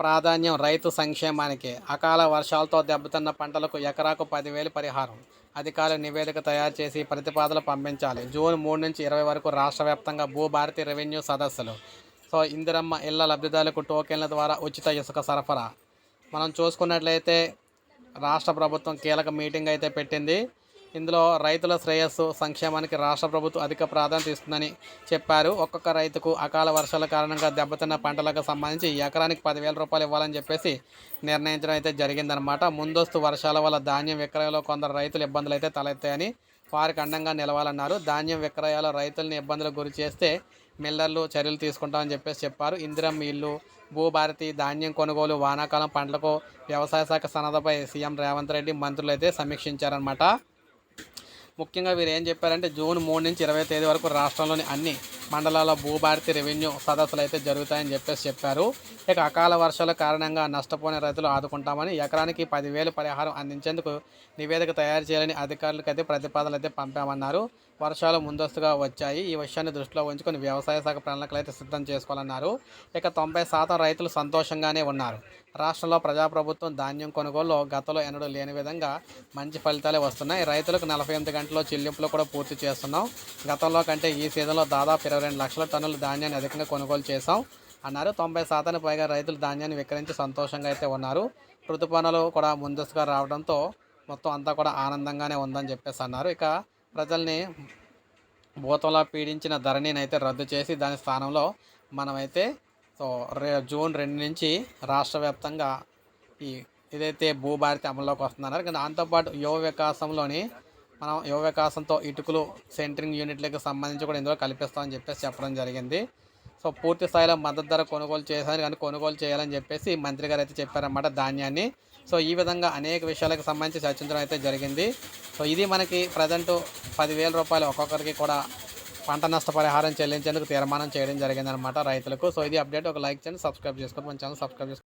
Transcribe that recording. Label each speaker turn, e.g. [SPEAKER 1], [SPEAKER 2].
[SPEAKER 1] ప్రాధాన్యం రైతు సంక్షేమానికి. అకాల వర్షాలతో దెబ్బతిన్న పంటలకు ఎకరాకు పదివేలు పరిహారం. అధికారులు నివేదిక తయారు చేసి ప్రతిపాదనలు పంపించాలి. జూన్ మూడు నుంచి ఇరవై వరకు రాష్ట్ర వ్యాప్తంగా భూభారతి రెవెన్యూ సదస్సులు. సో ఇందిరమ్మ ఇళ్ళ లబ్ధిదారులకు టోకెన్ల ద్వారా ఉచిత ఇసుక సరఫరా. మనం చూసుకున్నట్లయితే రాష్ట్ర ప్రభుత్వం కీలక మీటింగ్ అయితే పెట్టింది. ఇందులో రైతుల శ్రేయస్సు సంక్షేమానికి రాష్ట్ర ప్రభుత్వం అధిక ప్రాధాన్యత ఇస్తుందని చెప్పారు. ఒక్కొక్క రైతుకు అకాల వర్షాల కారణంగా దెబ్బతిన్న పంటలకు సంబంధించి ఎకరానికి పదివేల రూపాయలు ఇవ్వాలని చెప్పేసి నిర్ణయించడం అయితే జరిగిందనమాట ముందస్తు వర్షాల వల్ల ధాన్యం విక్రయంలో కొందరు రైతులు ఇబ్బందులు అయితే తలెత్తాయని వారికి అండంగా నిలవాలన్నారు. ధాన్యం విక్రయాలు రైతుల్ని ఇబ్బందులకు గురి చేస్తే మిల్లర్లు చర్యలు తీసుకుంటామని చెప్పేసి చెప్పారు. ఇందిరమ్మ ఇల్లు భూభారతి ధాన్యం కొనుగోలు వానాకాలం పంటలకు వ్యవసాయ శాఖ సన్నద్ధపై సీఎం రేవంత్ రెడ్డి మంత్రులు అయితే సమీక్షించారనమాట ముఖ్యంగా వీరు ఏం చెప్పారంటే జూన్ మూడు నుంచి ఇరవై తేదీ వరకు రాష్ట్రంలోని అన్ని మండలాల భూభారతి రెవెన్యూ సదస్సులు అయితే జరుగుతాయని చెప్పేసి చెప్పారు. ఇక అకాల వర్షాల కారణంగా నష్టపోయిన రైతులు ఆదుకుంటామని ఎకరానికి పదివేలు పరిహారం అందించేందుకు నివేదిక తయారు చేయాలని అధికారులకు అయితే ప్రతిపాదనలు అయితే పంపామన్నారు. వర్షాలు ముందస్తుగా వచ్చాయి. ఈ విషయాన్ని దృష్టిలో ఉంచుకొని వ్యవసాయ శాఖ ప్రణాళికలు అయితే సిద్ధం చేసుకోవాలన్నారు. ఇక తొంభై శాతం రైతులు సంతోషంగానే ఉన్నారు. రాష్ట్రంలో ప్రజాప్రభుత్వం ధాన్యం కొనుగోలు గతంలో ఎన్నడూ లేని విధంగా మంచి ఫలితాలే వస్తున్నాయి. రైతులకు నలభై ఎనిమిది గంటల్లో చెల్లింపులు కూడా పూర్తి చేస్తున్నాం. గతంలో కంటే ఈ సీజన్లో దాదాపు ఇరవై రెండు లక్షల టన్నుల ధాన్యాన్ని అధికంగా కొనుగోలు చేశాం అన్నారు. తొంభై శాతానికి పైగా రైతులు ధాన్యాన్ని విక్రయించి సంతోషంగా అయితే ఉన్నారు. ఋతుపనులు కూడా ముందస్తుగా రావడంతో మొత్తం అంతా కూడా ఆనందంగానే ఉందని చెప్పేసి అన్నారు. ఇక ప్రజల్ని భూతంలా పీడించిన ధరణిని అయితే రద్దు చేసి దాని స్థానంలో మనమైతే సో రే జూన్ రెండు నుంచి రాష్ట్ర వ్యాప్తంగా ఈ ఏదైతే భూభారతి అమల్లోకి వస్తుందన్నారు. కానీ దాంతోపాటు యువ వికాసంలోని మనం యువ వికాసంతో ఇటుకలు సెంటరింగ్ యూనిట్లకు సంబంధించి కూడా ఇందులో కల్పిస్తామని చెప్పేసి చెప్పడం జరిగింది. సో పూర్తి స్థాయిలో మద్దతు ధర కొనుగోలు చేశారు కానీ కొనుగోలు చేయాలని చెప్పేసి మంత్రి గారు అయితే చెప్పారన్నమాట ధాన్యాన్ని. సో ఈ విధంగా అనేక విషయాలకు సంబంధించి చర్చించడం అయితే జరిగింది. సో ఇది మనకి ప్రజెంట్ పదివేల రూపాయలు ఒక్కొక్కరికి కూడా పంట నష్టపరిహారం చెల్లించేందుకు తీర్మానం చేయడం జరిగిందనమాట రైతులకు. సో ఇది అప్డేట్. ఒక లైక్ చేయండి సబ్స్క్రైబ్ చేసుకోండి. మన ఛానల్ సబ్స్క్రైబ్ చేసుకోండి.